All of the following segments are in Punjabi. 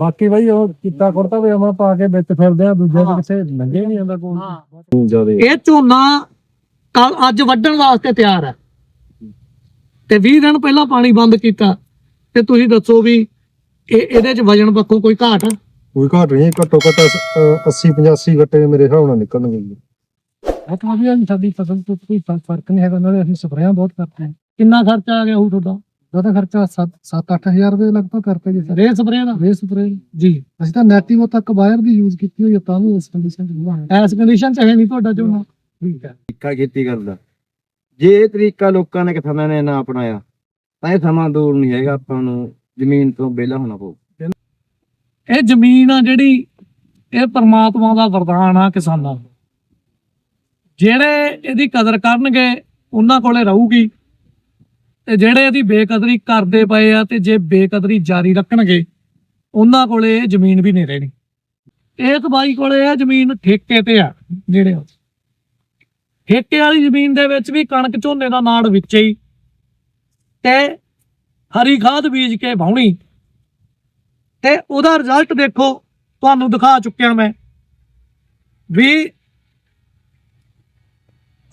ਬਾਕੀ ਬਾਈ ਉਹ ਕੀਤਾ ਕੁੜਤਾ ਵੀ ਅਮਾ ਪਾ ਕੇ ਵਿੱਚ ਫਿਰਦੇ ਆ ਦੂਜੇ ਦੇ ਕਿਸੇ ਲੰਗੇ ਨਹੀਂ ਜਾਂਦਾ ਕੋਈ। ਹਾਂ। ਜਿਆਦੇ। ਇਹ ਝੋਨਾ ਕੱਲ ਅੱਜ ਵੱਢਣ ਵਾਸਤੇ ਤਿਆਰ ਹੈ। ਤੇ 20 ਦਿਨ ਪਹਿਲਾਂ ਪਾਣੀ ਬੰਦ ਕੀਤਾ। ਤੇ ਤੁਸੀਂ ਦੱਸੋ ਵੀ ਇਹ ਇਹਦੇ ਚ ਵਜਨ ਪੱਖੋਂ ਕੋਈ ਘਾਟ ਆ? ਕੋਈ ਘਾਟ ਨਹੀਂ ਘੱਟੋ ਘੱਟ 80 85 ਗੱਟੇ ਮੇਰੇ ਹਿਸਾਬ ਨਾਲ ਨਿਕਲਣਗੇ ਬਹੁਤ ਵਧੀਆ ਜੀ ਸਾਡੀ ਫਸਲ ਤੋਂ ਕੋਈ ਫ਼ਰਕ ਨਹੀਂ ਹੈਗਾ ਉਹਨਾਂ ਦੇ ਅਸੀਂ ਸਪਰੇਆਂ ਬਹੁਤ ਕਰਦੇ ਹਾਂ। ਕਿੰਨਾ ਖਰਚਾ ਆ ਗਿਆ ਉਹ ਤੁਹਾਡਾ? ਉਹਦਾ ਖਰਚਾ 7-8000 ਰੁਪਏ ਲਗਭਗ ਕਰਦੇ ਜੀ ਸਰ। ਰੇ ਸਪਰੇਅ ਦਾ? ਰੇ ਸਪਰੇ ਜੀ। ਅਸੀਂ ਤਾਂ ਨੈਟਿਵੋ ਤੱਕ ਵਾਇਰ ਦੀ ਯੂਜ਼ ਕੀਤੀ ਹੋਈ ਹੈ ਤਾਂ ਵੀ ਇਸ ਕੰਡੀਸ਼ਨ ਚ ਹੁਆ ਹੈ ਐਸ ਕੰਡੀਸ਼ਨ ਚ ਹੈ ਨਹੀਂ ਤੁਹਾਡਾ ਝੋਨਾ ਠੀਕ ਹੈ। ਤਰੀਕਾ ਖੇਤੀ ਕਰਦਾ ਜੇ ਇਹ ਤਰੀਕਾ ਲੋਕਾਂ ਨੇ ਕਿਸਾਨਾਂ ਨੇ ਨਾ ਅਪਣਾਇਆ ਤਾਂ ਇਹ ਸਮਾਂ ਦੂਰ ਨਹੀਂ ਹੈਗਾ ਆਪਾਂ ਨੂੰ ਜ਼ਮੀਨ ਤੋਂ ਵਿਹਲਾ ਹੋਣਾ ਪਊ। ਇਹ ਜ਼ਮੀਨ ਆ ਜਿਹੜੀ ਇਹ ਪਰਮਾਤਮਾ ਦਾ ਵਰਦਾਨ ਆ ਕਿਸਾਨਾਂ ਨੂੰ। ਜਿਹੜੇ ਇਹਦੀ ਕਦਰ ਕਰਨਗੇ ਉਹਨਾਂ ਕੋਲੇ ਰਹੂਗੀ। ਤੇ ਜਿਹੜੇ ਇਹਦੀ ਬੇਕਦਰੀ ਕਰਦੇ ਪਏ ਆ ਤੇ ਜੇ ਬੇਕਦਰੀ ਜਾਰੀ ਰੱਖਣਗੇ, ਉਹਨਾਂ ਕੋਲੇ ਇਹ ਜ਼ਮੀਨ ਵੀ ਨਹੀਂ ਰਹਿਣੀ। ਇੱਕ ਬਾਈ ਕੋਲੇ ਇਹ ਜ਼ਮੀਨ ਠੇਕੇ ਤੇ ਆ, ਜਿਹੜੇ ਉਹ। ਠੇਕੇ ਵਾਲੀ ਜ਼ਮੀਨ ਦੇ ਵਿੱਚ ਵੀ ਕਣਕ ਝੋਨੇ ਦਾ ਨਾੜ ਵਿੱਚ ਹੀ ਤੇ ਹਰੀ ਖਾਦ ਬੀਜ ਕੇ ਵਾਹੁਣੀ। ਤੇ ਉਹਦਾ ਰਿਜ਼ਲਟ ਦੇਖੋ, ਤੁਹਾਨੂੰ ਦਿਖਾ ਚੁੱਕਿਆ ਮੈਂ ਵੀ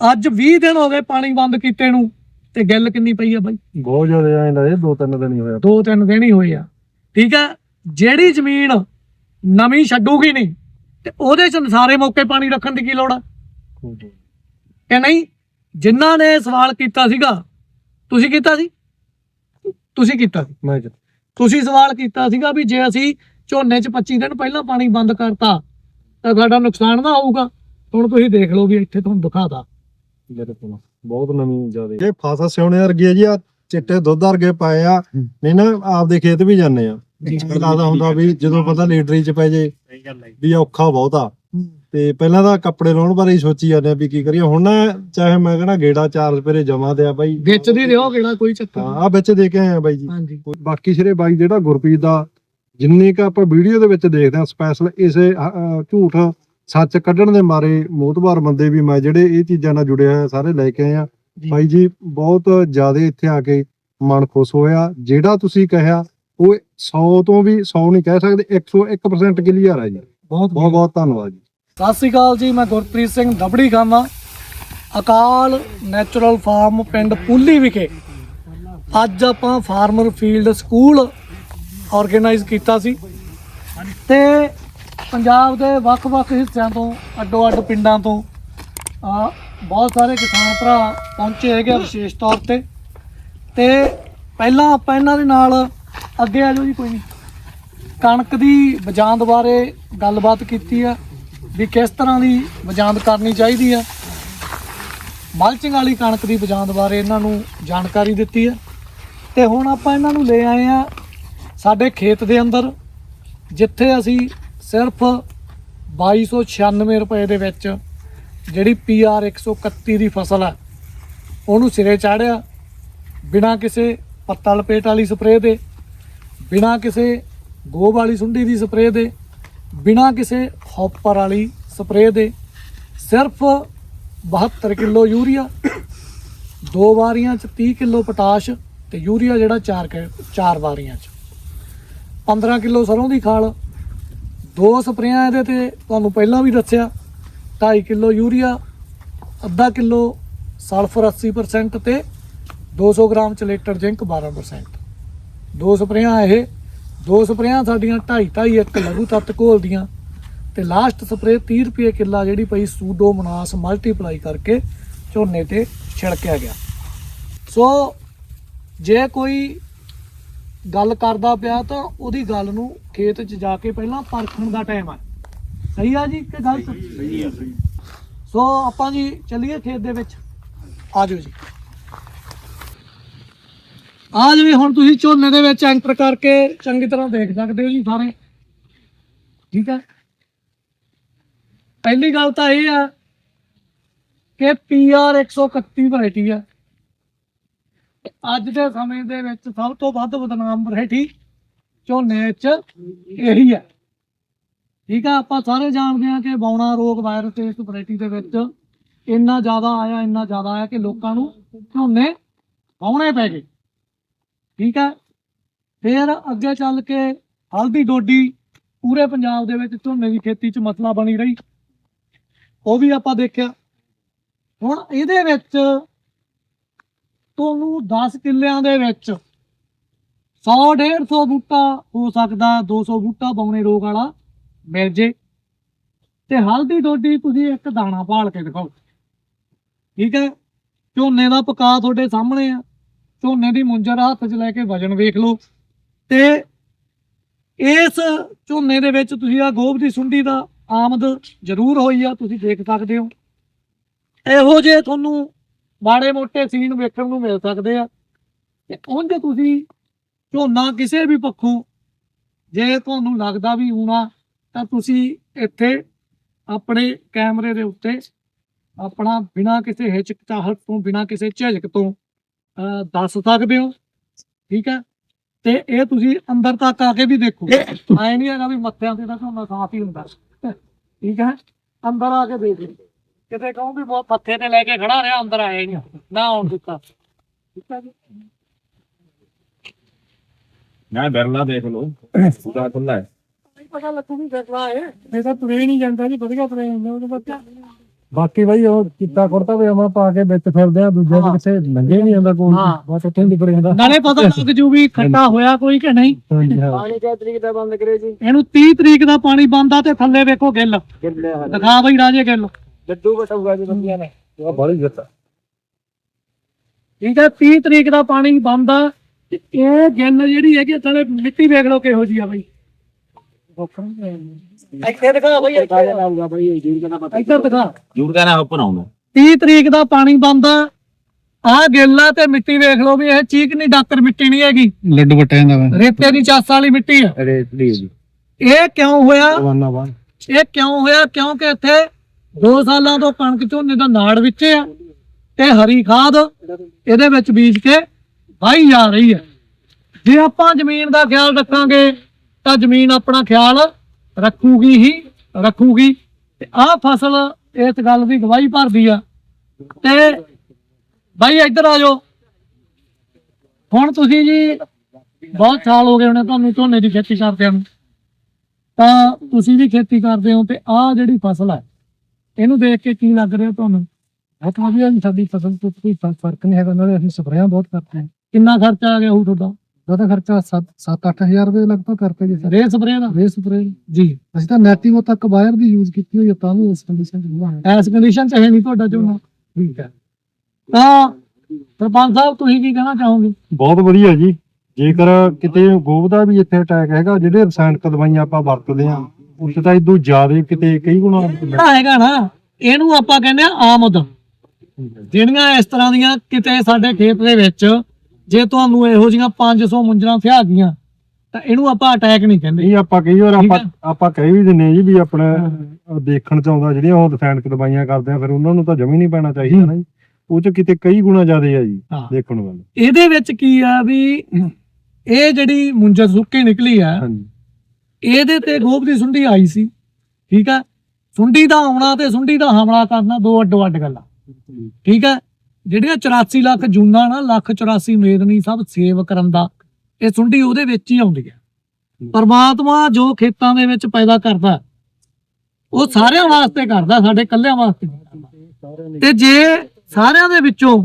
ਅੱਜ 20 ਦਿਨ ਹੋ ਗਏ ਪਾਣੀ ਬੰਦ ਕੀਤੇ ਨੂੰ। ਤੇ ਗਿੱਲ ਕਿੰਨੀ ਪਈ ਆ ਬਾਈ? ਬਹੁਤ ਜ਼ਿਆਦਾ ਆਇੰਦਾ ਇਹ ਦੋ ਤਿੰਨ ਦਿਨ ਹੀ ਹੋਇਆ ਦੋ ਤਿੰਨ ਦਿਨ ਹੀ ਹੋਏ ਆ। ਠੀਕ ਹੈ ਜਿਹੜੀ ਜ਼ਮੀਨ ਨਵੀਂ ਛੱਡੂਗੀ ਨਹੀਂ ਤੇ ਉਹਦੇ ਚ ਸਾਰੇ ਮੌਕੇ ਪਾਣੀ ਰੱਖਣ ਦੀ ਕੀ ਲੋੜ ਆ? ਕਿ ਨਹੀਂ? ਜਿਨ੍ਹਾਂ ਨੇ ਸਵਾਲ ਕੀਤਾ ਸੀਗਾ ਤੁਸੀਂ ਕੀਤਾ ਸੀ? ਤੁਸੀਂ ਕੀਤਾ ਸੀ। ਮੈਂ ਜੀ- ਤੁਸੀਂ ਸਵਾਲ ਕੀਤਾ ਸੀਗਾ ਵੀ ਜੇ ਅਸੀਂ ਝੋਨੇ 'ਚ 25 ਦਿਨ ਪਹਿਲਾਂ ਪਾਣੀ ਬੰਦ ਕਰਤਾ ਤਾਂ ਸਾਡਾ ਨੁਕਸਾਨ ਨਾ ਹੋਊਗਾ। ਹੁਣ ਤੁਸੀਂ ਦੇਖ ਲਓ ਵੀ ਇੱਥੇ ਤੁਹਾਨੂੰ ਦਿਖਾਤਾ। ਮੇਰੇ ਕੋਲ। ਬਹੁਤ ਨਵੀਂ ਜ਼ਿਆਦਾ। ਇਹ ਫਾਸਾ ਸਿਉਣੇ ਵਰਗੀ ਹੈ ਜੀ ਆ ਚਿੱਟੇ ਦੁੱਧ ਵਰਗੇ ਪਾਏ ਆ। ਨਹੀਂ ਨਾ ਆਪਦੇ ਖੇਤ ਵੀ ਜਾਂਦੇ ਆ। ਲੱਗਦਾ ਹੁੰਦਾ ਵੀ ਜਦੋਂ ਪਤਾ ਲੀਡਰੀ ਚ ਪੈ ਜੇ ਵੀ ਔਖਾ ਬਹੁਤ ਆ। ਤੇ ਪਹਿਲਾਂ ਤਾਂ ਕੱਪੜੇ ਲਾਉਣ ਬਾਰੇ ਹੀ ਸੋਚੀ ਜਾਂਦੇ ਆ ਵੀ ਕੀ ਕਰੀਏ। ਹੁਣ ਨਾ ਚਾਹੇ ਮੈਂ ਕਹਣਾ ਗੇੜਾ ਚਾਰ ਰੁਪਏ ਜਮਾ ਤੇ ਆ ਬਾਈ। ਵਿੱਚ ਦੀ ਦਿਓ ਕਿਹੜਾ ਕੋਈ ਚੱਕਰ ਨਹੀਂ। ਆ ਵਿੱਚ ਦੇ ਕੇ ਆਏ ਆ ਬਾਈ ਜੀ। ਹਾਂਜੀ। ਬਾਕੀ ਸਿਰੇ ਬਾਈ ਜਿਹੜਾ ਗੁਰਪ੍ਰੀਤ ਦਾ ਜਿੰਨੀ ਕ ਆਪਾਂ ਵੀਡੀਓ ਦੇ ਵਿੱਚ ਦੇਖਦੇ ਆ ਸਪੈਸ਼ਲ ਇਸੇ ਝੂਠ ਸੱਚ ਕੱਢਣ ਦੇ ਮਾਰੇ ਮੋਤਬਾਰ ਬੰਦੇ ਵੀ ਮੈਂ ਜਿਹੜੇ ਇਹ ਚੀਜ਼ਾਂ ਨਾਲ ਜੁੜੇ ਆ ਸਾਰੇ ਲੈ ਕੇ ਆਏ ਆ। ਜੀ। ਬਾਈ ਜੀ ਬਹੁਤ ਜ਼ਿਆਦਾ ਇੱਥੇ ਆ ਕੇ ਮਨ ਖੁਸ਼ ਹੋਇਆ। ਜਿਹੜਾ ਤੁਸੀਂ ਕਹਿਆ ਉਹ 100 ਤੋਂ ਵੀ 100 ਨਹੀਂ ਕਹਿ ਸਕਦੇ 101% ਕਲੀਅਰ ਹੈ ਜੀ। ਬਹੁਤ ਬਹੁਤ ਬਹੁਤ ਧੰਨਵਾਦ ਜੀ। ਸਤਿ ਸ੍ਰੀ ਅਕਾਲ ਜੀ ਮੈਂ ਗੁਰਪ੍ਰੀਤ ਸਿੰਘ ਦਬੜੀ ਖਾਨਾ ਅਕਾਲ ਨੈਚੁਰਲ ਫਾਰਮ ਪਿੰਡ ਪੁੱਲੀ ਵਿਖੇ। ਅੱਜ ਆਪਾਂ ਫਾਰਮਰ ਫੀਲਡ ਸਕੂਲ ਆਰਗੇਨਾਈਜ਼ ਕੀਤਾ ਸੀ। ਤੇ ਪੰਜਾਬ ਦੇ ਵੱਖ-ਵੱਖ ਹਿੱਸਿਆਂ ਤੋਂ ਅੱਡੋ-ਅੱਡ ਪਿੰਡਾਂ ਤੋਂ, ਆ, ਬਹੁਤ ਸਾਰੇ ਕਿਸਾਨ ਭਰਾ ਪਹੁੰਚੇ ਹੈਗੇ ਆ ਵਿਸ਼ੇਸ਼ ਤੌਰ ਤੇ। ਤੇ ਪਹਿਲਾਂ ਆਪਾਂ ਇਹਨਾਂ ਦੇ ਨਾਲ ਅੱਗੇ ਆ ਜਾਓ ਜੀ ਕੋਈ ਨਹੀਂ ਕਣਕ ਦੀ ਬਜਾਂਦ ਬਾਰੇ ਗੱਲਬਾਤ ਕੀਤੀ ਆ, ਵੀ ਕਿਸ ਤਰ੍ਹਾਂ ਦੀ ਬਜਾਂਦ ਕਰਨੀ ਚਾਹੀਦੀ ਆ। ਮਲਚਿੰਗ ਵਾਲੀ ਕਣਕ ਦੀ ਬਜਾਂਦ ਬਾਰੇ ਇਹਨਾਂ ਨੂੰ ਜਾਣਕਾਰੀ ਦਿੱਤੀ ਆ। ਤੇ ਹੁਣ ਆਪਾਂ ਇਹਨਾਂ ਨੂੰ ਲੈ ਆਏ ਆ ਸਾਡੇ ਖੇਤ ਦੇ ਅੰਦਰ, ਜਿੱਥੇ ਅਸੀਂ ਸਿਰਫ 2296 ਰੁਪਏ ਦੇ ਵਿੱਚ ਜਿਹੜੀ PR 131 ਦੀ ਫਸਲ ਆ, ਉਹਨੂੰ ਸਿਰੇ ਚਾੜਿਆ, ਬਿਨਾਂ ਕਿਸੇ ਪੱਤਾ ਲਪੇਟ ਵਾਲੀ ਸਪਰੇਅ ਦੇ, ਬਿਨਾਂ ਕਿਸੇ ਗੋਬ ਵਾਲੀ ਸੁੰਡੀ ਦੀ ਸਪਰੇਅ ਦੇ, ਬਿਨਾਂ ਕਿਸੇ ਹੌਪਰ ਵਾਲੀ ਸਪਰੇਅ ਦੇ, ਸਿਰਫ 72 ਕਿਲੋ ਯੂਰੀਆ, ਦੋ ਵਾਰੀਆਂ ਚ 30 ਕਿਲੋ ਪੋਟਾਸ਼ ਤੇ ਯੂਰੀਆ ਜਿਹੜਾ ਚਾਰ ਕਿ- ਚਾਰ ਵਾਰੀਆਂ ਚ। 15 ਕਿਲੋ ਸਰੋਂ ਦੀ ਖਾਲ ਦੋ ਸਪਰੇਆਂ ਇਹਦੇ ਤੇ ਤੁਹਾਨੂੰ ਪਹਿਲਾਂ ਵੀ ਦੱਸਿਆ 2.5 ਕਿਲੋ ਯੂਰੀਆ, ਅੱਧਾ ਕਿਲੋ ਸਲਫਰ 80% ਤੇ 200 ਗ੍ਰਾਮ ਚਲੇਟਰ ਜ਼ਿੰਕ 12% ਦੋ ਸਪਰੇਆਂ ਇਹ, ਦੋ ਸਪਰੇਆਂ ਸਾਡੀਆਂ 2.5 2.5 ਇੱਕ ਲਘੂ ਤੱਤ ਘੋਲਦੀਆਂ ਤੇ ਲਾਸਟ ਸਪਰੇ 30 ਰੁਪਏ ਕਿੱਲਾ ਜਿਹੜੀ ਪਈ ਸੂਡੋਮੋਨਾਸ ਮਲਟੀਪਲਾਈ ਕਰਕੇ ਝੋਨੇ ਤੇ ਛਿੜਕਿਆ ਗਿਆ। ਸੋ ਜੇ ਕੋਈ ਗੱਲ ਕਰਦਾ ਪਿਆ ਤਾਂ ਉਹਦੀ ਗੱਲ ਨੂੰ ਖੇਤ 'ਚ ਜਾ ਕੇ ਪਹਿਲਾਂ ਪਰਖਣ ਦਾ ਟਾਈਮ ਹੈ ਸਹੀ ਆ ਜੀ ਕਿ ਗਲਤ? ਸਹੀ ਆ ਸੋ ਆਪਾਂ ਜੀ ਚੱਲੀਏ ਖੇਤ ਦੇ ਵਿੱਚ। ਆ ਜਾਓ ਜੀ। ਆ ਜੀ ਹੁਣ ਤੁਸੀਂ ਝੋਨੇ ਦੇ ਵਿੱਚ ਐਂਟਰ ਕਰਕੇ ਚੰਗੀ ਤਰ੍ਹਾਂ ਦੇਖ ਸਕਦੇ ਹੋ ਜੀ ਸਾਰੇ। ਠੀਕ ਹੈ ਪਹਿਲੀ ਗੱਲ ਤਾਂ ਇਹ ਆ ਕਿ PR 131 ਵੈਰਾਈਟੀ ਆ। ਅੱਜ ਦੇ ਸਮੇਂ ਦੇ ਵਿੱਚ ਸਭ ਤੋਂ ਵੱਧ ਬਦਨਾਮ ਵੈਰਾਈਟੀ ਝੋਨੇ 'ਚ ਇਹੀ ਹੈ। ਠੀਕ ਆ, ਆਪਾਂ ਸਾਰੇ ਜਾਣਦੇ ਆ ਕਿ ਬੌਣਾ ਰੋਗ ਵਾਇਰਸ ਇਸ ਵੈਰਾਈਟੀ ਦੇ ਵਿੱਚ ਇੰਨਾ ਜ਼ਿਆਦਾ ਆਇਆ, ਇੰਨਾ ਜ਼ਿਆਦਾ ਆਇਆ ਕਿ ਲੋਕਾਂ ਨੂੰ ਝੋਨੇ ਵਾਹੁਣੇ ਪੈ ਗਏ। ਠੀਕ ਹੈ ਫਿਰ ਅੱਗੇ ਚੱਲ ਕੇ ਹਲਦੀ ਡੋਡੀ ਪੂਰੇ ਪੰਜਾਬ ਦੇ ਵਿੱਚ ਝੋਨੇ ਦੀ ਖੇਤੀ 'ਚ ਮਸਲਾ ਬਣੀ ਰਹੀ। ਉਹ ਵੀ ਆਪਾਂ ਦੇਖਿਆ। ਹੁਣ ਇਹਦੇ ਵਿੱਚ ਤੁਹਾਨੂੰ 10 ਕਿੱਲਿਆਂ ਦੇ ਵਿੱਚ। 100 150 ਬੂਟਾ ਹੋ ਸਕਦਾ 200 ਬੂਟਾ ਬੌਣੇ ਰੋਗ ਵਾਲਾ ਮਿਲ ਜੇ। ਤੇ ਹਲਦੀ ਡੋਡੀ ਤੁਸੀਂ ਇੱਕ ਦਾਣਾ ਭਾਲ ਕੇ ਦਿਖਾਓ। ਠੀਕ ਹੈ? ਝੋਨੇ ਦਾ ਪਕਾ ਤੁਹਾਡੇ ਸਾਹਮਣੇ ਆ। ਝੋਨੇ ਦੀ ਮੁੰਜਰ ਹੱਥ 'ਚ ਲੈ ਕੇ ਵਜਨ ਵੇਖ ਲਓ। ਤੇ ਇਸ ਝੋਨੇ ਦੇ ਵਿੱਚ ਤੁਸੀਂ ਆ ਗੋਭ ਦੀ ਸੁੰਡੀ ਦਾ ਆਮਦ ਜ਼ਰੂਰ ਹੋਈ ਆ, ਤੁਸੀਂ ਦੇਖ ਸਕਦੇ ਹੋ। ਇਹੋ ਜਿਹੇ ਤੁਹਾਨੂੰ ਮਾੜੇ ਮੋਟੇ ਸੀਨ ਵੇਖਣ ਨੂੰ ਮਿਲ ਸਕਦੇ ਆ। ਤੇ ਉਂਝ ਤੁਸੀਂ ਝੋਨਾ ਕਿਸੇ ਵੀ ਪੱਖੋਂ ਜੇ ਤੁਹਾਨੂੰ ਲੱਗਦਾ ਵੀ ਹੋਣਾ, ਤਾਂ ਤੁਸੀਂ ਇੱਥੇ ਆਪਣੇ ਕੈਮਰੇ ਦੇ ਉੱਤੇ ਆਪਣਾ ਬਿਨਾਂ ਕਿਸੇ ਹਿਚਕਚਾਹਟ ਤੋਂ, ਬਿਨਾਂ ਕਿਸੇ ਝਿਜਕ ਤੋਂ ਦੱਸ ਸਕਦੇ ਹੋ। ਠੀਕ ਹੈ ਤੇ ਇਹ ਤੁਸੀਂ ਅੰਦਰ ਤੱਕ ਆ ਕੇ ਵੀ ਦੇਖੋ। ਐ ਨਹੀਂ ਹੈਗਾ ਵੀ ਮੱਥਿਆਂ ਤੇ ਤਾਂ ਝੋਨਾ ਸਾਫ਼ ਹੀ ਹੁੰਦਾ। ਠੀਕ ਹੈ ਅੰਦਰ ਆ ਕੇ ਦੇਖ ਲਓ। ਕਿਤੇ ਕਹੋ ਵੀ ਬਹੁਤ ਪੱਥੇ ਤੇ ਲੈ ਕੇ ਖੜਾ ਰਿਹਾ ਅੰਦਰ ਆਇਆ ਹੀ ਨਹੀਂ। ਨਾ ਆਉਣ ਦਿੱਤਾ। ਠੀਕ ਹੈ ਜੀ। ਨਾ ਬਿਰਲਾ ਦੇਖ ਲਓ। ਪੂਰਾ ਖੁੱਲਾ ਹੈ। ਨਹੀਂ ਪਤਾ ਲੱਗੂ ਵੀ ਫੈਸਲਾ ਹੈ ਤਾਂ ਤੁਰੇ ਨਹੀਂ ਜਾਂਦਾ ਜੀ ਵਧੀਆ ਤੁਰੇ ਹੁੰਦੇ ਉਹਦੇ ਬੱਚਾ। ਬਾਕੀ ਬਾਈ ਉਹ ਕੀਤਾ ਕੁੜਤਾ ਵੀ ਅਮਾ ਪਾ ਕੇ ਵਿੱਚ ਫਿਰਦੇ ਆ ਦੂਜੇ ਦੇ ਕਿਤੇ ਲੰਗੇ ਨਹੀਂ ਜਾਂਦਾ ਕੋਈ। ਬਸ ਉੱਥੇ ਨਹੀਂ ਪੜ ਜਾਂਦਾ। ਨਾਲੇ ਪਤਾ ਲੱਗ ਜੂ ਵੀ ਖੱਟਾ ਹੋਇਆ ਕੋਈ ਕਿ ਨਹੀਂ। ਪਾਣੀ ਕਿਹ ਤਰੀਕ ਦਾ ਬੰਦ ਕਰੇ ਜੀ? ਇਹਨੂੰ 30 ਤਰੀਕ ਦਾ ਪਾਣੀ ਬੰਦਾ ਤੇ ਥੱਲੇ ਵੇਖੋ ਗਿੱਲ। ਦਿਖਾ ਬਈ ਰਾਜੇ ਗਿੱਲ। ਲੱਡੂ ਬਟਾਊਗਾ ਜੀ ਬੰਦਿਆਂ ਨੇ ਉਹ ਬੜੀ ਦਿੱਤਾ। ਠੀਕ ਹੈ 30 ਤਰੀਕ ਦਾ ਪਾਣੀ ਬੰਦ ਆ ਤੇ ਇਹ ਗਿੱਲ ਜਿਹੜੀ ਹੈਗੀ ਆ, ਥੱਲੇ ਮਿੱਟੀ ਵੇਖ ਲਓ ਕਿਹੋ ਜੀ ਆ ਬਈ। ਇੱਥੇ ਦਿਖਾ ਬਈ ਇੱਥੇ। ਆਊਗਾ ਬਈ ਜੂਰ ਦਾ ਪਤਾ। ਇੱਧਰ ਦਿਖਾ। ਜੂਰ ਦਾ ਨਾ ਓਪਨ ਆਉਂਦਾ। 30 ਤਰੀਕ ਦਾ ਪਾਣੀ ਬੰਦ ਆ ਆਹ ਗਿੱਲ ਆ ਤੇ ਮਿੱਟੀ ਵੇਖ ਲਓ ਵੀ ਇਹ ਚੀਕ ਨਹੀਂ ਡਾਕਰ ਮਿੱਟੀ ਨਹੀਂ ਹੈਗੀ। ਲੱਡੂ ਵਟਿਆਂ ਦਾ ਰੇਤੇ ਦੀ ਚਾਸ ਵਾਲੀ ਮਿੱਟੀ ਆ। ਅਰੇ ਲਈ ਜੀ ਇਹ ਕਿਉਂ ਹੋਇਆ? ਇਹ ਕਿਉਂ ਹੋਇਆ? ਕਿਉਂਕਿ ਇੱਥੇ 2 ਸਾਲਾਂ ਤੋਂ ਕਣਕ ਝੋਨੇ ਦਾ ਨਾੜ ਵਿੱਚ ਆ ਤੇ ਹਰੀ ਖਾਦ ਇਹਦੇ ਵਿੱਚ ਬੀਜ ਕੇ ਵਾਹੀ ਜਾ ਰਹੀ ਹੈ। ਜੇ ਆਪਾਂ ਜ਼ਮੀਨ ਦਾ ਖਿਆਲ ਰੱਖਾਂਗੇ ਤਾਂ ਜ਼ਮੀਨ ਆਪਣਾ ਖਿਆਲ ਰੱਖੂਗੀ ਹੀ, ਰੱਖੂਗੀ। ਤੇ ਆਹ ਫਸਲ ਇਸ ਗੱਲ ਦੀ ਗਵਾਹੀ ਭਰਦੀ ਆ। ਤੇ ਬਾਈ ਇੱਧਰ ਆ ਜਾਓ। ਹੁਣ ਤੁਸੀਂ ਜੀ ਬਹੁਤ ਸਾਲ ਹੋ ਗਏ ਹੋਣੇ ਤੁਹਾਨੂੰ ਝੋਨੇ ਦੀ ਖੇਤੀ ਕਰਦਿਆਂ ਨੂੰ। ਤਾਂ ਤੁਸੀਂ ਵੀ ਖੇਤੀ ਕਰਦੇ ਹੋ ਤੇ ਆਹ ਜਿਹੜੀ ਫਸਲ ਹੈ ਇਹਨੂੰ ਦੇਖ ਕੇ ਕੀ ਲੱਗ ਰਿਹਾ ਤੁਹਾਨੂੰ? ਬਹੁਤ ਵਧੀਆ ਜੀ ਸਾਡੀ ਫਸਲ ਤੋਂ ਕੋਈ ਫ਼ਰਕ ਨਹੀਂ ਹੈਗਾ ਨਾਲੇ ਅਸੀਂ ਸਪਰੇਆਂ ਬਹੁਤ ਕਰਦੇ ਹਾਂ। ਕਿੰਨਾ ਖਰਚਾ ਆ ਗਿਆ ਹੋਊ ਤੁਹਾਡਾ? ਉਹਦਾ ਖਰਚਾ 7-8000 ਰੁਪਏ ਲਗਭਗ ਕਰਦੇ ਜੀ ਸਰ ਰੇ ਦਾ? ਰੇ ਸਪਰੇ ਜੀ। ਅਸੀਂ ਤਾਂ ਨੈਟਿਵੋ ਤੱਕ ਵਾਇਰ ਦੀ ਯੂਜ਼ ਕੀਤੀ ਹੋਈ ਹੈ ਤਾਂ ਇਸ ਕੰਡੀਸ਼ਨ 'ਚ ਹੁਆ ਹੈ ਐਸ ਕੰਡੀਸ਼ਨ ਚ ਹੈ ਨਹੀਂ ਤੁਹਾਡਾ ਝੋਨਾ। ਠੀਕ ਹੈ। ਤਾਂ ਸਰਪੰਚ ਸਾਹਿਬ ਤੁਸੀਂ ਕੀ ਕਹਿਣਾ ਚਾਹੋਗੇ? ਬਹੁਤ ਵਧੀਆ ਜੀ। ਜੇਕਰ ਕਿਤੇ ਗੋਬ ਦਾ ਵੀ ਇੱਥੇ ਅਟੈਕ ਹੈਗਾ ਜਿਹੜੇ ਰਸਾਇਣਕ ਦਵਾਈਆਂ ਆਪਾਂ ਵਰਤਦੇ ਆ ਉੱਥੇ ਤਾਂ ਇਦੋਂ ਜ਼ਿਆਦਾ ਕਿਤੇ ਕਈ ਗੁਣਾ ਜਿਹੜਾ ਹੈਗਾ ਨਾ ਇਹਨੂੰ ਆਪਾਂ ਕਹਿੰਦੇ ਆ ਆਮਦ। ਜਿਹੜੀਆਂ ਇਸ ਤਰ੍ਹਾਂ ਦੀਆਂ ਕਿਤੇ ਸਾਡੇ ਖੇਤ ਦੇ ਵਿੱਚ ਜੇ ਤੁਹਾਨੂੰ ਇਹੋ ਜਿਹੀਆਂ 500 ਮੁੰਜਰਾਂ ਫਿਆ ਗਈਆਂ ਤਾਂ ਇਹਨੂੰ ਆਪਾਂ ਅਟੈਕ ਨਹੀਂ ਕਹਿੰਦੇ। ਨਹੀਂ ਆਪਾਂ ਕਈ ਵਾਰ ਆਪਾਂ। ਆਪਾਂ ਕਹਿ ਵੀ ਦਿੰਨੇ ਜੀ ਵੀ ਆਪਣਾ ਦੇਖਣ ਚ ਆਉਂਦਾ ਜਿਹੜੀਆਂ ਉਹ ਰਸਾਇਣਕ ਦਵਾਈਆਂ ਕਰਦੇ ਆ ਫਿਰ ਉਹਨਾਂ ਨੂੰ ਤਾਂ ਜਮੀ ਨਹੀਂ ਪੈਣਾ ਚਾਹੀਦਾ ਨਾ ਜੀ। ਉਹ ਚ ਕਿਤੇ ਕਈ ਗੁਣਾ ਜ਼ਿਆਦਾ ਆ ਜੀ ਹਾਂ। ਦੇਖਣ ਵਾਲੇ। ਇਹਦੇ ਵਿੱਚ ਕੀ ਆ ਵੀ ਇਹ ਜਿਹੜੀ ਮੁੰਜਰ ਸੁੱਕੀ ਨਿਕਲੀ ਆ ਹਾਂਜੀ। ਇਹਦੇ ਤੇ ਗੋਬ ਦੀ ਸੁੰਡੀ ਆਈ ਸੀ, ਠੀਕ ਹੈ ਸੁੰਡੀ ਦਾ ਆਉਣਾ ਤੇ ਸੁੰਡੀ ਦਾ ਹਮਲਾ ਕਰਨਾ ਦੋ ਅੱਡੋ ਅੱਡ ਗੱਲਾਂ। ਠੀਕ ਹੈ ਜਿਹੜੀਆਂ 84 ਲੱਖ ਜੂਨਾ ਨਾ, ਲੱਖ 84 ਮੇਦਨੀ ਸਭ ਸੇਵ ਕਰਨ ਦਾ, ਇਹ ਸੁੰਡੀ ਉਹਦੇ ਵਿੱਚ ਹੀ ਆਉਂਦੀ ਹੈ ਪਰਮਾਤਮਾ ਜੋ ਖੇਤਾਂ ਦੇ ਵਿੱਚ ਪੈਦਾ ਕਰਦਾ, ਉਹ ਸਾਰਿਆਂ ਵਾਸਤੇ ਕਰਦਾ, ਸਾਡੇ ਕੱਲਿਆਂ ਵਾਸਤੇ ਨਹੀਂ ਤੇ ਜੇ ਸਾਰਿਆਂ ਦੇ ਵਿੱਚੋਂ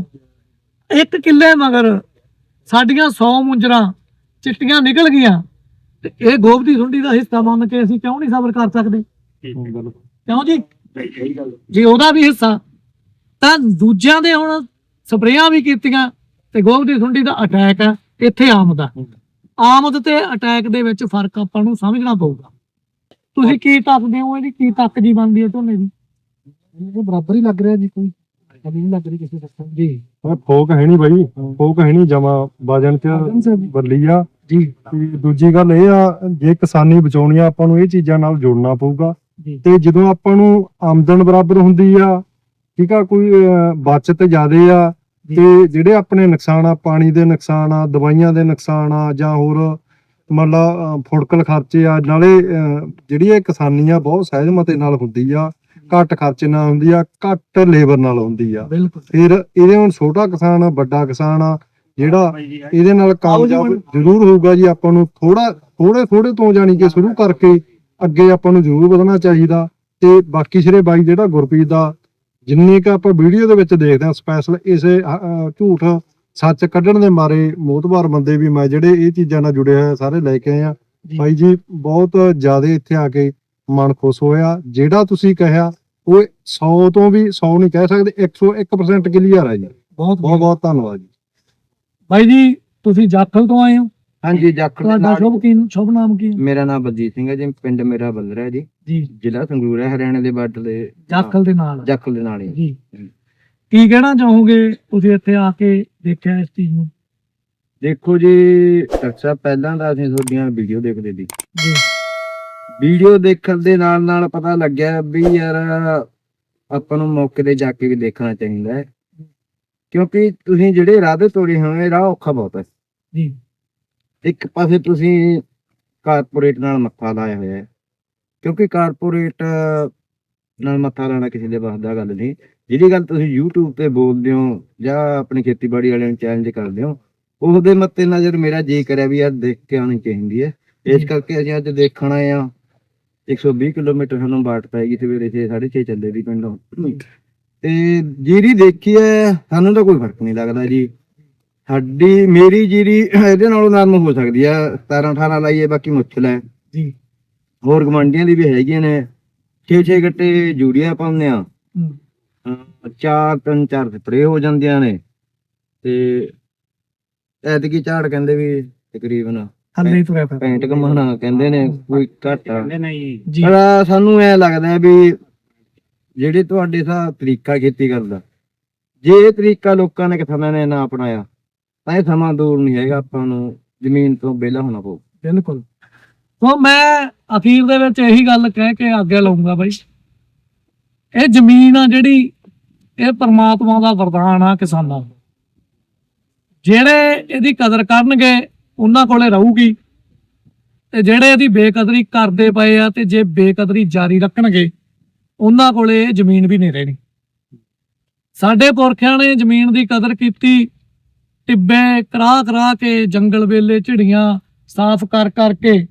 ਇੱਕ ਕਿੱਲੇ ਮਗਰ ਸਾਡੀਆਂ 100 ਮੁੰਜਰਾਂ ਚਿੱਟੀਆਂ ਨਿਕਲ ਗਈਆਂ ਤੇ ਇਹ ਗੋਬ ਦੀ ਸੁੰਡੀ ਦਾ ਹਿੱਸਾ ਮੰਨ ਕੇ ਅਸੀਂ ਕਿਉਂ ਨਹੀਂ ਸਬਰ ਕਰ ਸਕਦੇ? ਕਿਉਂ ਜੀ? ਜੇ ਉਹਦਾ ਵੀ ਹਿੱਸਾ ਤਾਂ ਦੂਜਿਆਂ ਦੇ ਹੁਣ ਸਪਰੇਆਂ ਵੀ ਕੀਤੀਆਂ ਤੇ ਗੋਬ ਦੀ ਸੁੰਡੀ ਦਾ ਅਟੈਕ ਹੈ ਇੱਥੇ ਆਮਦ ਆ ਆਮਦ ਤੇ ਅਟੈਕ ਦੇ ਵਿੱਚ ਫ਼ਰਕ ਆਪਾਂ ਨੂੰ ਸਮਝਣਾ ਪਊਗਾ। ਤੁਸੀਂ ਕੀ ਤੱਕਦੇ ਹੋ? ਇਹਦੀ ਕੀ ਤੱਕ ਜੀ ਬਣਦੀ ਹੈ ਝੋਨੇ ਦੀ? ਇਹ ਬਰਾਬਰ ਹੀ ਲੱਗ ਰਿਹਾ ਜੀ ਕੋਈ। ਕਦੀ ਨਹੀਂ ਲੱਗ ਰਹੀ ਕਿਸੇ ਦਾ। ਜੀ। ਫੋਕ ਹੈ ਨਹੀਂ ਬਾਈ। ਫੋਕ ਹੈ ਨਹੀਂ ਜਮਾ ਵਜਨ ਚ ਬੱਲੀ ਆ। ਜੀ ਤੇ ਦੂਜੀ ਗੱਲ ਇਹ ਆ ਜੇ ਕਿਸਾਨੀ ਬਚਾਉਣੀ ਆ ਆਪਾਂ ਨੂੰ ਇਹ ਚੀਜ਼ਾਂ ਨਾਲ ਜੋੜਨਾ ਪਊਗਾ ਜੀ। ਤੇ ਜਦੋਂ ਆਪਾਂ ਨੂੰ ਆਮਦਨ ਬਰਾਬਰ ਹੁੰਦੀ ਆ ਠੀਕ ਆ ਕੋਈ ਬਚਤ ਜ਼ਿਆਦੇ ਆ। ਤੇ ਜਿਹੜੇ ਆਪਣੇ ਨੁਕਸਾਨ ਆ ਪਾਣੀ ਦੇ ਨੁਕਸਾਨ ਆ ਦਵਾਈਆਂ ਦੇ ਨੁਕਸਾਨ ਆ ਜਾਂ ਹੋਰ ਅਹ, ਫੁੜਕਲ ਖਰਚੇ ਆ ਨਾਲੇ ਜਿਹੜੀ ਇਹ ਕਿਸਾਨੀ ਆ ਬਹੁਤ ਸਹਿਜਮਤੇ ਨਾਲ ਹੁੰਦੀ ਆ ਘੱਟ ਖਰਚੇ ਨਾਲ ਹੁੰਦੀ ਆ ਘੱਟ ਲੇਬਰ ਨਾਲ ਹੁੰਦੀ ਆ। ਫਿਰ ਇਹਦੇ ਹੁਣ ਛੋਟਾ ਕਿਸਾਨ ਆ ਵੱਡਾ ਕਿਸਾਨ ਆ ਜਿਹੜਾ ਇਹਦੇ ਨਾਲ ਕਾਮਯਾਬ ਜ਼ਰੂਰ ਹੋਊਗਾ ਜੀ ਆਪਾਂ ਨੂੰ ਥੋੜਾ ਥੋੜੇ ਥੋੜੇ ਤੋਂ ਜਾਣੀ ਕਿ ਸ਼ੁਰੂ ਕਰਕੇ ਅੱਗੇ ਆਪਾਂ ਨੂੰ ਜ਼ਰੂਰ ਵਧਣਾ ਚਾਹੀਦਾ। ਤੇ ਬਾਕੀ ਸਿਰੇ ਬਾਈ ਜਿਹੜਾ ਗੁਰਪ੍ਰੀਤ ਦਾ ਜਿੰਨੀ ਕ ਆਪਾਂ ਵੀਡੀਓ ਦੇ ਵਿੱਚ ਦੇਖਦੇ ਆ ਸਪੈਸ਼ਲ ਇਸੇ ਝੂਠ ਸੱਚ ਕੱਢਣ ਦੇ ਮਾਰੇ ਮੋਤਬਾਰ ਬੰਦੇ ਵੀ ਮੈਂ ਜਿਹੜੇ ਇਹ ਚੀਜ਼ਾਂ ਨਾਲ ਜੁੜੇ ਹੋਏ ਆ ਸਾਰੇ ਲੈ ਕੇ ਆਏ ਆ। ਜੀ। ਬਾਈ ਜੀ ਬਹੁਤ ਜ਼ਿਆਦਾ ਇੱਥੇ ਆ ਕੇ ਮਨ ਖੁਸ਼ ਹੋਇਆ। ਜਿਹੜਾ ਤੁਸੀਂ ਕਿਹਾ ਉਹ 100 ਤੋਂ ਵੀ 100 ਨਹੀਂ ਕਹਿ ਸਕਦੇ 101% ਕਲੀਅਰ ਹੈ ਜੀ। ਬਹੁਤ ਬਹੁਤ ਧੰਨਵਾਦ ਜੀ। ਬਾਈ ਜੀ ਤੁਸੀਂ ਜਾਖਲ ਤੋਂ ਆਏ ਹੋ? ਹਾਂਜੀ ਜਾਖਲ ਦੇ ਤੁਹਾਡਾ ਨਾਲ ਸ਼ੁਭ ਕੀ ਸ਼ੁਭ ਨਾਮ ਕੀ ਹੈ? ਮੇਰਾ ਨਾਮ ਬਲਜੀਤ ਸਿੰਘ ਹੈ ਜੀ ਪਿੰਡ ਮੇਰਾ ਬੱਲਰ ਹੈ ਜੀ। ਜੀ। ਜ਼ਿਲ੍ਹਾ ਸੰਗਰੂਰ ਹੈ ਹਰਿਆਣਾ ਦੇ ਬਾਰਡਰ ਦੇ ਜਾਖਲ ਦੇ ਨਾਲ। ਜਾਖਲ ਦੇ ਨਾਲ ਹੀ। ਜੀ। ਕੀ ਕਹਿਣਾ ਚਾਹੋਗੇ ਤੁਸੀਂ ਇੱਥੇ ਆ ਕੇ ਦੇਖਿਆ ਇਸ ਚੀਜ਼ ਨੂੰ? ਦੇਖੋ ਜੀ ਡਾਕਟਰ ਸਾਹਿਬ ਪਹਿਲਾਂ ਤਾਂ ਅਸੀਂ ਤੁਹਾਡੀਆਂ ਵੀਡੀਓ ਦੇਖਦੇ ਸੀ। ਜੀ। ਵੀਡੀਓ ਦੇਖਣ ਦੇ ਨਾਲ ਨਾਲ ਪਤਾ ਲੱਗਿਆ ਵੀ ਯਾਰ ਆਪਾਂ ਨੂੰ ਮੌਕੇ ਤੇ ਜਾ ਕੇ ਵੀ ਦੇਖਣਾ ਚਾਹੀਦਾ ਹੈ। ਕਿਉਂਕਿ ਤੁਸੀਂ ਜਿਹੜੇ ਰਾਹ ਦੇ ਤੋੜੇ ਹੋਏ ਰਾਹ ਔਖਾ ਬਹੁਤ ਹੈ। ਜੀ। ਇੱਕ ਪਾਸੇ ਤੁਸੀਂ ਕਾਰਪੋਰੇਟ ਨਾਲ ਮੱਥਾ ਲਾਇਆ ਹੋਇਆ ਹੈ। ਕਿਉਂਕਿ ਕਾਰਪੋਰੇਟ ਨਾਲ ਮੱਥਾ ਲਾਣਾ ਕਿਸੇ ਦੇ ਵੱਸ ਦਾ ਗੱਲ ਨਹੀਂ। ਜਿਹੜੀ ਗੱਲ ਤੁਸੀਂ YouTube ਤੇ ਬੋਲਦੇ ਹੋ ਜਾਂ ਆਪਣੀ ਖੇਤੀਬਾੜੀ ਵਾਲਿਆਂ ਨੂੰ ਚੈਲੰਜ ਕਰਦੇ ਹੋ ਉਹਦੇ ਮੱਤੇ ਨਜ਼ਰ ਮੇਰਾ ਜੀ ਕਰਿਆ ਵੀ ਯਾਰ ਦੇਖ ਕੇ ਆਉਣੀ ਚਾਹੀਦੀ ਹੈ। ਇਸ। ਕਰਕੇ ਅਸੀਂ ਅੱਜ ਦੇਖਣ ਆਏ ਆ 120 ਕਿਲੋਮੀਟਰ ਸਾਨੂੰ ਬਾਟ ਪੈਗੀ ਸਵੇਰੇ 6 6:30 ਚੱਲੇ ਦੀ ਪਿੰਡੋਂ। ਤੇ ਜੀਰੀ ਦੇਖੀ ਹੈ ਸਾਨੂੰ ਤਾਂ ਕੋਈ ਫ਼ਰਕ ਨਹੀਂ ਲੱਗਦਾ ਜੀ। ਸਾਡੀ ਮੇਰੀ ਜੀਰੀ ਇਹਦੇ ਨਾਲੋਂ ਨਰਮ ਹੋ ਸਕਦੀ ਆ 17 18 ਲਾਈਏ ਬਾਕੀ ਮੁਸ਼ਕਲ ਹੈ ਜੀ। ਹੋਰ ਗਮੰਡੀਆਂ ਦੀ ਵੀ ਹੈਗੀਆਂ ਨੇ। 6-6 ਗੱਟੇ ਜੂਰੀਆ ਪਾਉਂਦੇ ਆ। ਚਾਰ ਤਿੰਨ ਚਾਰ ਸਪਰੇ ਹੋ ਜਾਂਦੀਆਂ ਨੇ। ਤੇ ਐਤਕੀ ਝਾੜ ਕਹਿੰਦੇ ਵੀ ਤਕਰੀਬਨ ਹੱਲੇ ਹੀ ਤੁਰਿਆ ਫਿਰ 65 ਕਮਾਣਾ ਕਹਿੰਦੇ ਨੇ ਕੋਈ ਘੱਟ। ਜੀ। ਸਾਨੂੰ ਐ ਲੱਗਦਾ ਹੈ ਵੀ ਜਿਹੜੇ ਤੁਹਾਡੇ ਹਿਸਾਬ ਤਰੀਕਾ ਖੇਤੀ ਕਰਦਾ। ਜੇ ਇਹ ਤਰੀਕਾ ਲੋਕਾਂ ਨੇ ਕਿਸਾਨਾਂ ਨੇ ਨਾ ਅਪਣਾਇਆ, ਤਾਂ ਇਹ ਸਮਾਂ ਦੂਰ ਨਹੀਂ ਹੈਗਾ, ਆਪਾਂ ਨੂੰ ਜ਼ਮੀਨ ਤੋਂ ਵਿਹਲਾ ਹੋਣਾ ਪਊ। ਬਿਲਕੁਲ। ਸੋ ਮੈਂ ਅਖੀਰ ਦੇ ਵਿੱਚ ਇਹੀ ਗੱਲ ਕਹਿ ਕੇ ਅੱਗੇ ਲਾਉਂਗਾ ਬਾਈ। ਇਹ ਜ਼ਮੀਨ ਆ ਜਿਹੜੀ, ਇਹ ਪਰਮਾਤਮਾ ਦਾ ਵਰਦਾਨ ਆ ਕਿਸਾਨਾਂ ਨੂੰ। ਜਿਹੜੇ ਇਹਦੀ ਕਦਰ ਕਰਨਗੇ, ਉਹਨਾਂ ਕੋਲੇ ਰਹੂਗੀ। ਤੇ ਜਿਹੜੇ ਇਹਦੀ ਬੇਕਦਰੀ ਕਰਦੇ ਪਏ ਆ, ਤੇ ਜੇ ਬੇਕਦਰੀ ਜਾਰੀ ਰੱਖਣਗੇ ਉਹਨਾਂ ਕੋਲੇ ਜ਼ਮੀਨ ਵੀ ਨਹੀਂ ਰਹਿਣੀ। ਸਾਡੇ ਪੁਰਖਿਆਂ ਨੇ ਜ਼ਮੀਨ ਦੀ ਕਦਰ ਕੀਤੀ ਟਿੱਬੇ ਕਰਾ ਕਰਾ ਕੇ ਜੰਗਲ ਵੇਲੇ ਝਿੜੀਆਂ ਸਾਫ਼ ਕਰ ਕਰਕੇ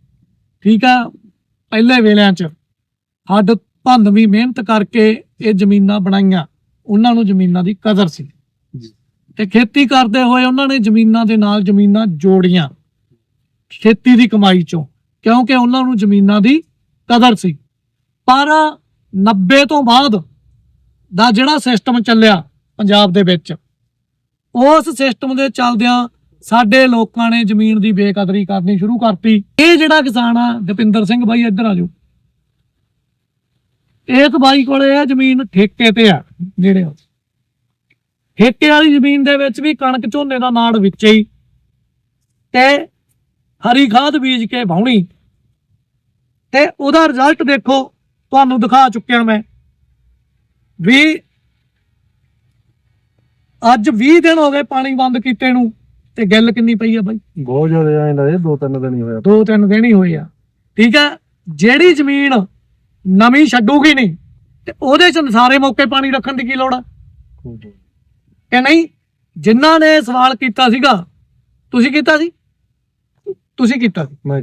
ਠੀਕ ਆ ਪਹਿਲੇ ਵੇਲਿਆਂ 'ਚ ਹੱਡ ਭੰਨਵੀਂ ਮਿਹਨਤ ਕਰਕੇ ਇਹ ਜ਼ਮੀਨਾਂ ਬਣਾਈਆਂ। ਉਹਨਾਂ ਨੂੰ ਜ਼ਮੀਨਾਂ ਦੀ ਕਦਰ ਸੀ। ਤੇ ਖੇਤੀ ਕਰਦੇ ਹੋਏ ਉਹਨਾਂ ਨੇ ਜ਼ਮੀਨਾਂ ਦੇ ਨਾਲ ਜ਼ਮੀਨਾਂ ਜੋੜੀਆਂ ਖੇਤੀ ਦੀ ਕਮਾਈ ਚੋਂ ਕਿਉਂਕਿ ਉਹਨਾਂ ਨੂੰ ਜ਼ਮੀਨਾਂ ਦੀ ਕਦਰ ਸੀ। ਪਰ 90 ਤੋਂ ਬਾਅਦ ਦਾ ਜਿਹੜਾ ਸਿਸਟਮ ਚੱਲਿਆ ਪੰਜਾਬ ਦੇ ਵਿੱਚ, ਉਸ ਸਿਸਟਮ ਦੇ ਚੱਲਦਿਆਂ ਸਾਡੇ ਲੋਕਾਂ ਨੇ ਜ਼ਮੀਨ ਦੀ ਬੇਕਦਰੀ ਕਰਨੀ ਸ਼ੁਰੂ ਕਰਤੀ। ਇਹ ਜਿਹੜਾ ਕਿਸਾਨ ਆ ਦਪਿੰਦਰ ਸਿੰਘ ਬਾਈ ਇੱਧਰ ਆ ਜਾਓ। ਇਸ ਬਾਈ ਕੋਲੇ ਇਹ ਜ਼ਮੀਨ ਠੇਕੇ ਤੇ ਆ ਜਿਹੜੇ ਉਹ। ਠੇਕੇ ਵਾਲੀ ਜ਼ਮੀਨ ਦੇ ਵਿੱਚ ਵੀ ਕਣਕ ਝੋਨੇ ਦਾ ਨਾੜ ਵਿੱਚ ਹੀ ਤੇ ਹਰੀ ਖਾਦ ਬੀਜ ਕੇ ਵਾਹੁਣੀ। ਤੇ ਉਹਦਾ ਰਿਜ਼ਲਟ ਦੇਖੋ ਤੁਹਾਨੂੰ ਦਿਖਾ ਚੁੱਕਿਆ ਮੈਂ। ਵੀ ਅੱਜ 20 ਦਿਨ ਹੋ ਗਏ ਪਾਣੀ ਬੰਦ ਕੀਤੇ ਨੂੰ ਤੇ ਗਿੱਲ ਕਿੰਨੀ ਪਈ ਆ ਬਾਈ? ਬਹੁਤ ਜ਼ਿਆਦਾ ਐਂ ਲੱਗਦਾ ਦੋ ਤਿੰਨ ਦਿਨ ਹੀ ਹੋਇਆ ਦੋ ਤਿੰਨ ਦਿਨ ਹੀ ਹੋਏ ਆ। ਠੀਕ ਹੈ ਜਿਹੜੀ ਜ਼ਮੀਨ ਨਵੀਂ ਛੱਡੂਗੀ ਨਹੀਂ ਤੇ ਉਹਦੇ ਚ ਸਾਰੇ ਮੌਕੇ ਪਾਣੀ ਰੱਖਣ ਦੀ ਕੀ ਲੋੜ ਆ? ਕਿ ਨਹੀਂ? ਜਿਨ੍ਹਾਂ ਨੇ ਸਵਾਲ ਕੀਤਾ ਸੀਗਾ ਤੁਸੀਂ ਕੀਤਾ ਸੀ? ਤੁਸੀਂ ਕੀਤਾ ਸੀ। ਮੈਂ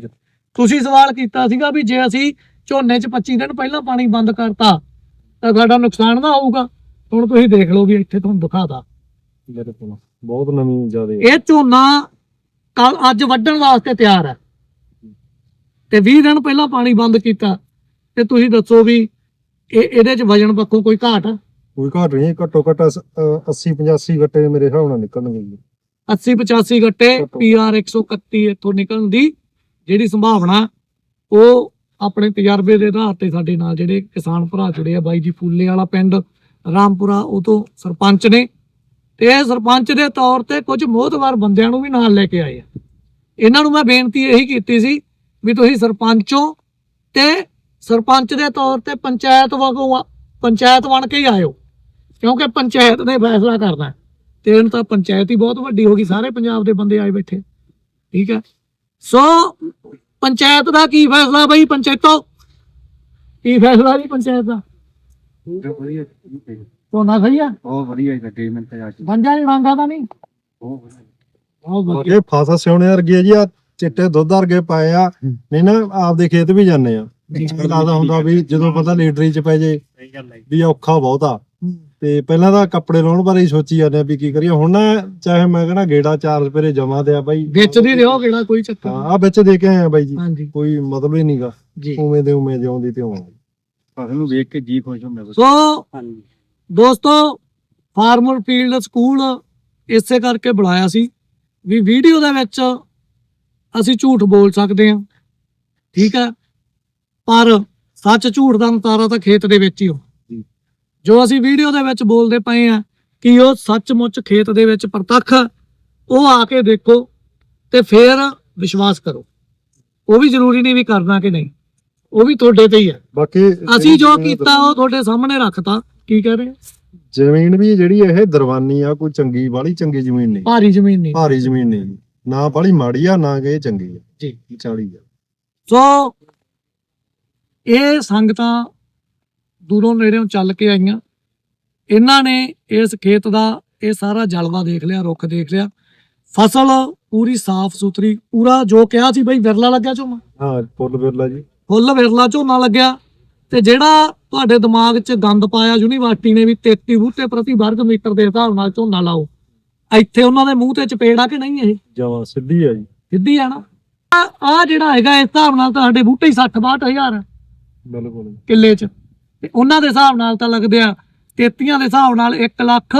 ਤੁਸੀਂ ਸਵਾਲ ਕੀਤਾ ਸੀਗਾ ਵੀ ਜੇ ਅਸੀਂ ਝੋਨੇ 'ਚ 25 ਦਿਨ ਪਹਿਲਾਂ ਪਾਣੀ ਬੰਦ ਕਰਤਾ ਤਾਂ ਸਾਡਾ ਨੁਕਸਾਨ ਨਾ ਹੋਊਗਾ। ਹੁਣ ਤੁਸੀਂ ਦੇਖ ਲਓ ਵੀ ਇੱਥੇ ਤੁਹਾਨੂੰ ਦਿਖਾਤਾ। ਮੇਰੇ ਕੋਲ ਬਹੁਤ ਨਵੀਂ ਜ਼ਿਆਦਾ। ਇਹ ਝੋਨਾ ਕੱਲ ਅੱਜ ਵੱਢਣ ਵਾਸਤੇ ਤਿਆਰ ਹੈ। ਤੇ 20 ਦਿਨ ਪਹਿਲਾਂ ਪਾਣੀ ਬੰਦ ਕੀਤਾ। ਤੇ ਤੁਸੀਂ ਦੱਸੋ ਵੀ ਇਹ ਇਹਦੇ 'ਚ ਵਜਨ ਪੱਖੋਂ ਕੋਈ ਘਾਟ? ਕੋਈ ਘਾਟ ਨਹੀਂ ਘੱਟੋ ਘੱਟ 80 85 ਗੱਟੇ ਮੇਰੇ ਹਿਸਾਬ ਨਾਲ ਨਿਕਲਣਗੇ ਜੀ। 80 85 ਗੱਟੇ। ਪੀਆਰ 131 ਇੱਥੋਂ ਨਿਕਲਣ ਦੀ ਜਿਹੜੀ ਸੰਭਾਵਨਾ ਉਹ ਆਪਣੇ ਤਜਰਬੇ ਦੇ ਆਧਾਰ ਤੇ ਸਾਡੇ ਨਾਲ ਜਿਹੜੇ ਕਿਸਾਨ ਭਰਾ ਜੁੜੇ ਆ ਬਾਈ ਜੀ ਫੂਲੇ ਵਾਲਾ ਪਿੰਡ ਰਾਮਪੁਰਾ, ਉਹ ਤੋਂ ਸਰਪੰਚ ਨੇ। ਤੇ ਇਹ ਸਰਪੰਚ ਦੇ ਤੌਰ ਤੇ ਕੁਝ ਮੋਹਤਵਾਰ ਬੰਦਿਆਂ ਨੂੰ ਵੀ ਨਾਲ ਲੈ ਕੇ ਆਏ ਆ। ਇਹਨਾਂ ਨੂੰ ਮੈਂ ਬੇਨਤੀ ਇਹੀ ਕੀਤੀ ਸੀ ਵੀ ਤੁਸੀਂ ਸਰਪੰਚੋਂ ਤੇ ਸਰਪੰਚ ਦੇ ਤੌਰ ਤੇ ਪੰਚਾਇਤ ਵਾਂਗੂ ਪੰਚਾਇਤ ਬਣ ਕੇ ਹੀ ਆਇਓ, ਕਿਉਂਕਿ ਪੰਚਾਇਤ ਨੇ ਫੈਸਲਾ ਕਰਨਾ ਤੇ ਇਹਨੂੰ ਤਾਂ ਪੰਚਾਇਤ ਹੀ ਬਹੁਤ ਵੱਡੀ ਹੋ ਗਈ, ਸਾਰੇ ਪੰਜਾਬ ਦੇ ਬੰਦੇ ਆਏ ਬੈਠੇ। ਠੀਕ ਹੈ। ਸੋ ਪੰਚਾਇਤ ਦਾ ਕੀ ਫੈਸਲਾ ਬਈ ਪੰਚਾਇਤੋ? ਕੀ ਫੈਸਲਾ ਜੀ ਪੰਚਾਇਤ ਦਾ? ਝੋਨਾ ਸਹੀ ਆ? ਬਹੁਤ ਵਧੀਆ ਗੱਡੀ ਮੈਂ ਤਾਂ ਬੰਜਾ ਨਹੀਂ ਰੰਗਾ ਤਾਂ ਨਹੀਂ? ਬਹੁਤ ਵਧੀਆ। ਇਹ ਫਾਸਾ ਸਿਉਣੇ ਵਰਗੇ ਆ ਜੀ ਆ ਚਿੱਟੇ ਦੁੱਧ ਵਰਗੇ ਪਾਏ ਆ। ਨਹੀਂ ਨਾ ਆਪਦੇ ਖੇਤ ਵੀ ਜਾਂਦੇ ਆ। ਲੱਗਦਾ ਹੁੰਦਾ ਵੀ ਜਦੋਂ ਪਤਾ ਲੀਡਰੀ ਚ ਪੈ ਜੇ ਵੀ ਔਖਾ ਬਹੁਤਾ ਤੇ ਪਹਿਲਾਂ ਤਾਂ ਕੱਪੜੇ ਲਾਉਣ ਬਾਰੇ ਹੀ ਸੋਚੀ ਜਾਂਦੇ ਆ ਵੀ ਕੀ ਕਰੀਏ। ਹੁਣ ਨਾ ਚਾਹੇ ਮੈਂ ਕਹਿੰਦਾ ਗੇੜਾ ਚਾਰ ਸਪੇਰੇ ਜਮਾ ਤੇ ਆ ਬਾਈ। ਵੇਚਦੇ ਰਹੋ ਕਿਹੜਾ ਕੋਈ ਚੱਕਰ ਹਾਂ ਆ ਵਿੱਚ ਦੇ ਕੇ ਆਏ ਆ ਬਾਈ ਜੀ। ਹਾਂਜੀ। ਕੋਈ ਮਤਲਬ ਹੀ ਨਹੀਂਗਾ। ਜੀ। ਉਵੇਂ ਦੇ ਉਵੇਂ ਜਿਉਂਦੀ ਤੇ ਉਵੇਂ ਫਸਲ ਨੂੰ ਵੇਖ ਕੇ ਜੀ ਖੁਸ਼ ਹੁੰਦਾ ਸੋ ਦੋਸਤੋ ਫਾਰਮਰ ਫੀਲਡ ਸਕੂਲ ਇਸੇ ਕਰਕੇ ਬੁਲਾਇਆ ਸੀ ਵੀ ਵੀਡੀਓ ਦੇ ਵਿੱਚ ਅਸੀਂ ਝੂਠ ਬੋਲ ਸਕਦੇ ਹਾਂ। ਠੀਕ ਹੈ? ਪਰ ਸੱਚ ਝੂਠ ਦਾ ਨਤਾਰਾ ਤਾਂ ਖੇਤ ਦੇ ਵਿੱਚ ਹੀ ਹੋ ਜੀ। ਅਸੀਂ ਵੀਡੀਓ ਦੇ ਵਿੱਚ ਬੋਲਦੇ ਪਏ ਆ ਕਿ ਉਹ ਸੱਚਮੁੱਚ ਖੇਤ ਦੇ ਵਿੱਚ ਪ੍ਰਤੱਖ ਉਹ ਆ ਕੇ ਦੇਖੋ ਤੇ ਫਿਰ ਵਿਸ਼ਵਾਸ ਕਰੋ ਉਹ ਵੀ ਜ਼ਰੂਰੀ ਨਹੀਂ ਵੀ ਕਰਨਾ ਕਿ ਨਹੀਂ ਉਹ ਵੀ ਤੁਹਾਡੇ ਤੇ ਹੀ ਹੈ ਬਾਕੀ ਅਸੀਂ ਜੋ ਕੀਤਾ ਉਹ ਤੁਹਾਡੇ ਸਾਹਮਣੇ ਰੱਖਤਾ ਕੀ ਕਹਿ ਰਹੇ? ਜ਼ਮੀਨ ਵੀ ਜਿਹੜੀ ਇਹ ਦਰਵਾਨੀ ਆ ਕੋਈ ਚੰਗੀ ਬਾਲੀ ਚੰਗੀ ਜ਼ਮੀਨ ਨਹੀਂ ਭਾਰੀ ਜ਼ਮੀਨ ਨਹੀਂ ਭਾਰੀ ਜ਼ਮੀਨ ਨਹੀਂ। ਨਾ ਬਾਲੀ ਮਾੜੀ ਆ ਨਾ ਕਿ ਚੰਗੀ ਆ ਜੀ। 40 ਆ ਸੋ ਇਹ ਸੰਗਤਾਂ ਦੂਰੋਂ ਨੇੜਿਓਂ ਚੱਲ ਕੇ ਆਈਆਂ। ਇਹਨਾਂ ਨੇ ਇਸ ਖੇਤ ਦਾ ਇਹ ਸਾਰਾ ਜਲਵਾ ਦੇਖ ਲਿਆ ਰੁੱਖ ਦੇਖ ਲਿਆ। ਫਸਲ ਪੂਰੀ ਸਾਫ਼ ਸੁਥਰੀ ਪੂਰਾ ਜੋ ਕਿਹਾ ਸੀ ਬਈ ਵਿਰਲਾ ਲੱਗਿਆ ਝੋਨਾ। ਹਾਂ ਫੁੱਲ ਬਿਰਲਾ ਜੀ। ਫੁੱਲ ਵਿਰਲਾ ਝੋਨਾ ਲੱਗਿਆ। ਤੇ ਜਿਹੜਾ ਤੁਹਾਡੇ ਦਿਮਾਗ 'ਚ ਗੰਦ ਪਾਇਆ ਯੂਨੀਵਰਸਿਟੀ ਨੇ ਵੀ 33 ਬੂਟੇ ਪ੍ਰਤੀ ਵਰਗ ਮੀਟਰ ਦੇ ਹਿਸਾਬ ਨਾਲ ਝੋਨਾ ਲਾਓ। ਇੱਥੇ ਉਹਨਾਂ ਦੇ ਮੂੰਹ ਤੇ ਚਪੇੜਾ ਕਿ ਨਹੀਂ ਇਹ? ਜਮਾਂ ਸਿੱਧੀ ਆ ਜੀ। ਸਿੱਧੀ ਆ ਨਾ। ਆ ਜਿਹੜਾ ਹੈਗਾ ਇਸ ਹਿਸਾਬ ਨਾਲ ਤਾਂ ਸਾਡੇ ਬੂਟੇ ਹੀ 60 62 ਹਜ਼ਾਰ ਆ। ਬਿਲਕੁਲ ਕਿੱਲੇ 'ਚ। ਤੇ ਉਹਨਾਂ ਦੇ ਹਿਸਾਬ ਨਾਲ ਤਾਂ ਲੱਗਦੇ ਆ 33 ਦੇ ਹਿਸਾਬ ਨਾਲ 1 ਲੱਖ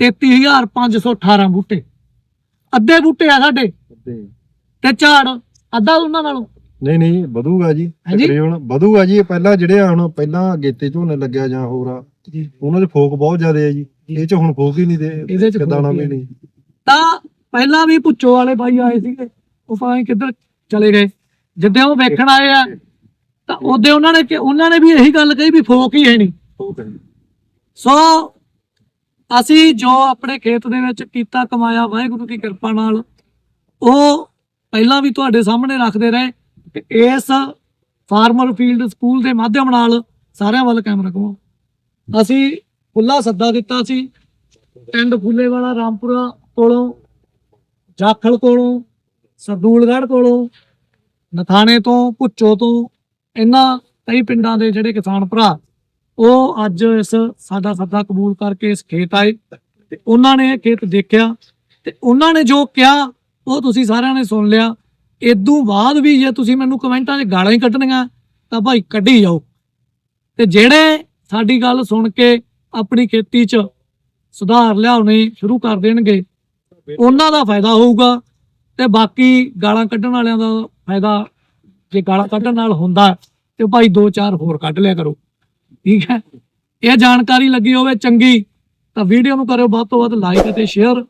33518 ਬੂਟੇ। ਅੱਧੇ ਬੂਟੇ ਆ ਸਾਡੇ। ਤੇ ਝਾੜ ਅੱਧਾ ਉਹਨਾਂ ਨਾਲੋਂ। ਨਹੀਂ ਨਹੀਂ ਵਧੂਗਾ ਜੀ? ਤਕਰੀਬਨ ਵਧੂਗਾ ਜੀ ਇਹ ਪਹਿਲਾਂ ਜਿਹੜੇ ਆ ਹੁਣ ਪਹਿਲਾਂ ਗੇਤੇ ਝੋਨੇ ਲੱਗਿਆ ਜਾਂ ਹੋਰ ਆ ਉਹਨਾਂ 'ਚ ਫੋਕ ਬਹੁਤ ਜ਼ਿਆਦਾ ਆ ਜੀ। ਇਹ 'ਚ ਹੁਣ ਫੋਕ ਹੀ ਨਹੀਂ ਦੇ ਇਹਦੇ 'ਚ ਦਾਣਾ ਫੋਕ ਹੀ ਵੀ। ਨਹੀਂ ਤਾਂ ਪਹਿਲਾਂ ਵੀ ਪੁੱਛੋ ਵਾਲੇ ਬਾਈ ਆਏ ਸੀਗੇ ਉਹ ਭਾਵੇਂ ਕਿੱਧਰ ਚਲੇ ਗਏ। ਜਿੱਦੇ ਉਹ ਵੇਖਣ ਆਏ ਆ ਤਾਂ ਉਹਦੇ ਉਹਨਾਂ ਨੇ ਕਿ- ਉਹਨਾਂ ਨੇ ਵੀ ਇਹੀ ਗੱਲ ਕਹੀ ਵੀ ਫੋਕ ਹੀ ਹੈ ਨਹੀਂ। ਸੋ ਅਸੀਂ ਜੋ ਆਪਣੇ ਖੇਤ ਦੇ ਵਿੱਚ ਕੀਤਾ ਕਮਾਇਆ ਵਾਹਿਗੁਰੂ ਦੀ ਕਿਰਪਾ ਨਾਲ ਉਹ ਪਹਿਲਾਂ ਵੀ ਤੁਹਾਡੇ ਸਾਹਮਣੇ ਰੱਖਦੇ ਰਹੇ ਤੇ ਇਸ ਫਾਰਮਰ ਫੀਲਡ ਸਕੂਲ ਦੇ ਮਾਧਿਅਮ ਨਾਲ ਸਾਰਿਆਂ ਵੱਲ ਕੈਮਰਾ ਘੁਮਾਓ ਅਸੀਂ ਖੁੱਲਾ ਸੱਦਾ ਦਿੱਤਾ ਸੀ ਪਿੰਡ ਫੁੱਲੇ ਵਾਲਾ ਰਾਮਪੁਰਾ ਕੋਲੋਂ ਜਾਖਲ ਕੋਲੋਂ ਸਰਦੂਲਗੜ੍ਹ ਕੋਲੋਂ ਨਥਾਣੇ ਤੋਂ ਭੁੱਚੋ ਤੋਂ ਇਹਨਾਂ ਕਈ ਪਿੰਡਾਂ ਦੇ ਜਿਹੜੇ ਕਿਸਾਨ ਭਰਾ, ਉਹ ਅੱਜ ਇਸ ਸਾਡਾ ਸੱਦਾ ਕਬੂਲ ਕਰਕੇ ਇਸ ਖੇਤ ਆਏ ਤੇ ਉਹਨਾਂ ਨੇ ਇਹ ਖੇਤ ਦੇਖਿਆ ਤੇ ਉਹਨਾਂ ਨੇ ਜੋ ਕਿਹਾ, ਉਹ ਤੁਸੀਂ ਸਾਰਿਆਂ ਨੇ ਸੁਣ ਲਿਆ। ਇਦੋਂ ਬਾਅਦ ਵੀ ਜੇ ਤੁਸੀਂ ਮੈਨੂੰ ਕਮੈਂਟਾਂ 'ਚ ਗਾਲਾਂ ਹੀ ਕੱਢਣੀਆਂ, ਤਾਂ ਭਾਈ ਕੱਢੀ ਜਾਓ। ਤੇ ਜਿਹੜੇ ਸਾਡੀ ਗੱਲ ਸੁਣ ਕੇ ਆਪਣੀ ਖੇਤੀ 'ਚ ਸੁਧਾਰ ਲਿਆਉਣੇ ਸ਼ੁਰੂ ਕਰ ਦੇਣਗੇ, ਉਹਨਾਂ ਦਾ ਫਾਇਦਾ ਹੋਊਗਾ ਤੇ ਬਾਕੀ ਗਾਲਾਂ ਕੱਢਣ ਵਾਲਿਆਂ ਦਾ ਫਾਇਦਾ ਜੇ ਗਾਲਾਂ ਕੱਢਣ ਨਾਲ ਹੁੰਦਾ ਤੇ ਭਾਈ ਦੋ ਚਾਰ ਹੋਰ ਕੱਢ ਲਿਆ ਕਰੋ। ਠੀਕ ਹੈ? ਇਹ ਜਾਣਕਾਰੀ ਲੱਗੀ ਹੋਵੇ ਚੰਗੀ, ਤਾਂ ਵੀਡੀਓ ਨੂੰ ਕਰਿਓ ਵੱਧ ਤੋਂ ਵੱਧ ਲਾਈਕ ਅਤੇ ਸ਼ੇਅਰ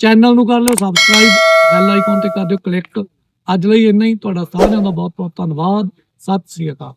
ਚੈਨਲ ਨੂੰ ਕਰ ਲਿਓ ਸਬਸਕ੍ਰਾਈਬ ਬੈਲ ਆਈਕਨ ਤੇ ਕਰ ਦਿਓ ਕਲਿੱਕ ਅੱਜ ਲਈ ਇੰਨਾ ਹੀ, ਤੁਹਾਡਾ ਸਾਰਿਆਂ ਦਾ ਬਹੁਤ ਬਹੁਤ ਧੰਨਵਾਦ। ਸਤਿ ਸ੍ਰੀ ਅਕਾਲ।